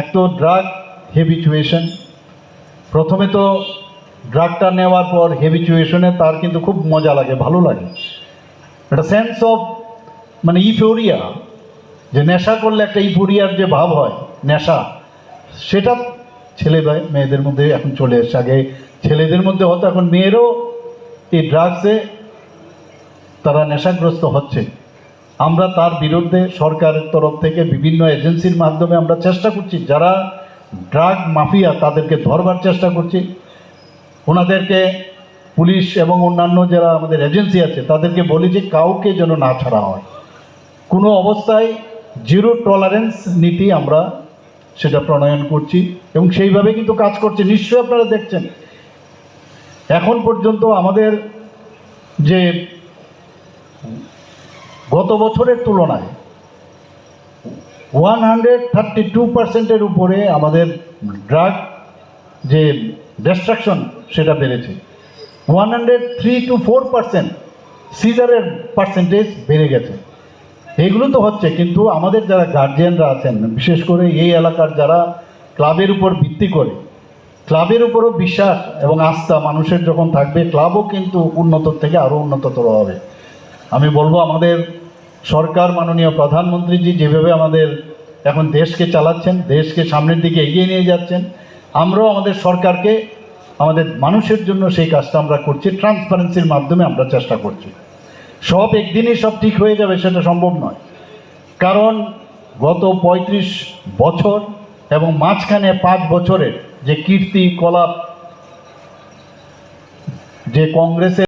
এক তো ড্রাগ হেবিচুয়েশন প্রথমে তো ড্রাগটা নেওয়ার পর হেবিচুয়েশনে তার কিন্তু খুব মজা লাগে, ভালো লাগে। একটা সেন্স অফ মানে ইফোরিয়া যে নেশা করলে একটা ইফোরিয়ার যে ভাব হয়, নেশা, সেটা ছেলে মেয়েদের মধ্যে এখন চলে এসছে। আগে ছেলেদের মধ্যে হতো, এখন মেয়েরও এই ড্রাগসে তারা নেশাগ্রস্ত হচ্ছে। আমরা তার বিরুদ্ধে সরকারের তরফ থেকে বিভিন্ন এজেন্সির মাধ্যমে আমরা চেষ্টা করছি, যারা ড্রাগ মাফিয়া তাদেরকে ধরবার চেষ্টা করছি। ওনাদেরকে পুলিশ এবং অন্যান্য যারা আমাদের এজেন্সি আছে, তাদেরকে বলি যে কাউকে যেন না ছাড়া হয়। কোনো অবস্থায় জিরো টলারেন্স নীতি আমরা সেটা প্রণয়ন করছি এবং সেইভাবে কিন্তু কাজ করছে। নিশ্চয়ই আপনারা দেখছেন। এখন পর্যন্ত আমাদের যে গত বছরের তুলনায় ওয়ান হান্ড্রেড থার্টি টু পার্সেন্টের উপরে আমাদের ড্রাগ যে ডিস্ট্রাকশন, সেটা বেড়েছে। One hundred three two four percent সিজারের percentage বেড়ে গেছে। এগুলো তো হচ্ছে, কিন্তু আমাদের যারা গার্জিয়ানরা আছেন, বিশেষ করে এই এলাকার যারা ক্লাবের উপর ভিত্তি করে, ক্লাবের উপরও বিশ্বাস এবং আস্থা মানুষের যখন থাকবে, ক্লাবও কিন্তু উন্নতর থেকে আরও উন্নততর হবে। আমি বলব, আমাদের সরকার মাননীয় প্রধানমন্ত্রীজি যেভাবে আমাদের এখন দেশকে চালাচ্ছেন, দেশকে সামনের দিকে এগিয়ে নিয়ে যাচ্ছেন, আমরাও আমাদের সরকারকে, আমাদের মানুষের জন্য সেই কাজটা আমরা করছি, ট্রান্সপারেন্সির মাধ্যমে আমরা চেষ্টা করছি। সব একদিনই সব ঠিক হয়ে যাবে, সেটা সম্ভব নয়। কারণ গত পঁয়ত্রিশ বছর এবং মাঝখানে পাঁচ বছরের যে কীর্তি, কলাপ, যে কংগ্রেসের